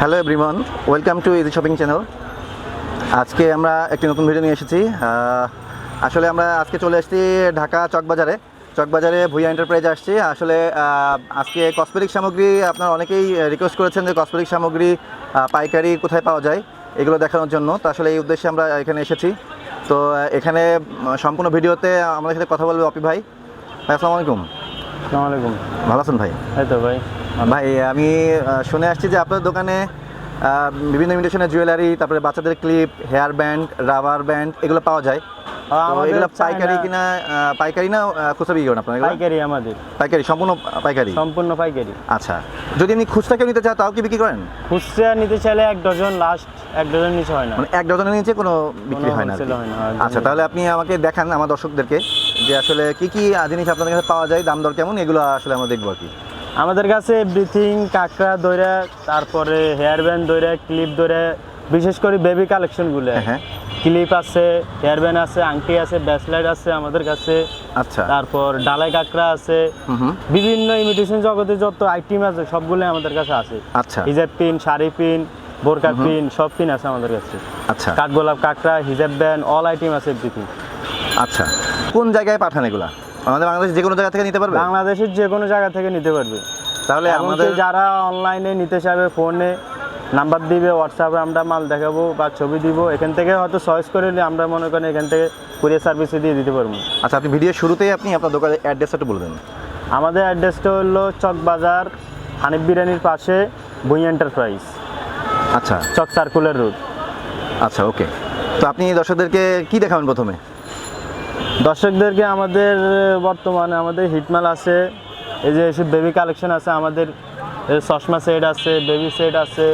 Hello everyone welcome to easy shopping channel আজকে আমরা একটি নতুন ভিডিও নিয়ে এসেছি। আসলে আমরা আজকে চলে এসেছি ঢাকা চকবাজারে চকবাজারে ভুইয়া এন্টারপ্রাইজ আসছি। আসলে আজকে কসমেটিক সামগ্রী আপনারা অনেকেই রিকোয়েস্ট করেছেন যে কসমেটিক সামগ্রী পাইকারি কোথায় পাওয়া যায় এগুলো দেখানোর জন্য। তো আসলে এই উদ্দেশ্যে আমরা এখানে এসেছি। তো এখানে সম্পূর্ণ ভিডিওতে আমাদের সাথে কথা বলবে অপি ভাই, আসসালামু আলাইকুম। আলাইকুম। ভালো আছেন ভাই? এই তো ভাই। ভাই আমি শুনে আসছি যে আপনার দোকানে বিভিন্ন ইমিটেশনের জুয়েলারি তারপরে বাচ্চাদের clip hair band rubber band এগুলো পাওয়া যায়। এগুলো পাইকারি কিনা পাইকারি না খুচরা বিক্রি করেন আপনারা এগুলো? পাইকারি আমাদের। পাইকারি সম্পূর্ণ পাইকারি? সম্পূর্ণ পাইকারি। আচ্ছা যদি আমি খুচরা কেউ নিতে তাও কি বিক্রি করেন? খুচরা নিতে চাইলে এক ডজন লাস্ট এক ডজন নিচে হয় না। মানে এক ডজনের নিচে কোনো বিক্রি হয় না আচ্ছা তাহলে আপনি আমাকে দেখান আমার দর্শকদেরকে যে আসলে কি কি জিনিস আপনাদের কাছে পাওয়া যায় দাম দর কেমন এগুলো আসলে আমরা দেখব আর কি। আমাদের কাছে এভরিথিং কাঁকড়া দইরা তারপরে হেয়ার ব্যান্ড দইরা ক্লিপ দইরা বিশেষ করে বেবি কালেকশনগুলো হ্যাঁ, হ্যাঁ। ক্লিপ আছে হেয়ার ব্যান্ড আছে আংটি আছে ব্যাসলাইট আছে আমাদের কাছে। আচ্ছা। তারপর ডালাই কাঁকড়া আছে। বিভিন্ন ইমিটেশন জগতে যত আইটেম আছে সবগুলো আমাদের কাছে আছে। আচ্ছা। হিজাব পিন শাড়ি পিন বোরকা পিন সব পিন আছে আমাদের কাছে। আচ্ছা। কাঠগোলাপ কাঁকড়া হিজাব ব্যান্ড অল আইটেম আছে এভরিথিং আচ্ছা। কোন জায়গায় পাঠান এগুলা? আমাদের বাংলাদেশ যে কোনো জায়গা থেকে নিতে পারবে? বাংলাদেশের যে কোনো জায়গা থেকে নিতে পারবে। তাহলে আমাদের যারা অনলাইনে নিতে চাইবে ফোনে নাম্বার দিবে হোয়াটসঅ্যাপে আমরা মাল দেখাবো বা ছবি দিব। এখান থেকে হয়তো চয়েস করে নিলে আমরা মনে করেন এখান থেকে কুরিয়ার সার্ভিসে দিয়ে দিতে পারব। আচ্ছা আপনি ভিডিও শুরুতেই আপনি আপনার দোকানের অ্যাড্রেসটা বলে দেন। আমাদের অ্যাড্রেসটা হলো চকবাজার হানিফ বিরিয়ানির পাশে ভুই এন্টারপ্রাইজ আচ্ছা। চক সার্কুলার রুট আচ্ছা ওকে তো আপনি দর্শকদেরকে কি দেখাবেন প্রথমে? দর্শকদেরকে আমাদের বর্তমানে আমাদের হিটমাল আছে এই যে বেবি কালেকশন আছে আমাদের চশমা সেট আছে বেবি সেট আছে।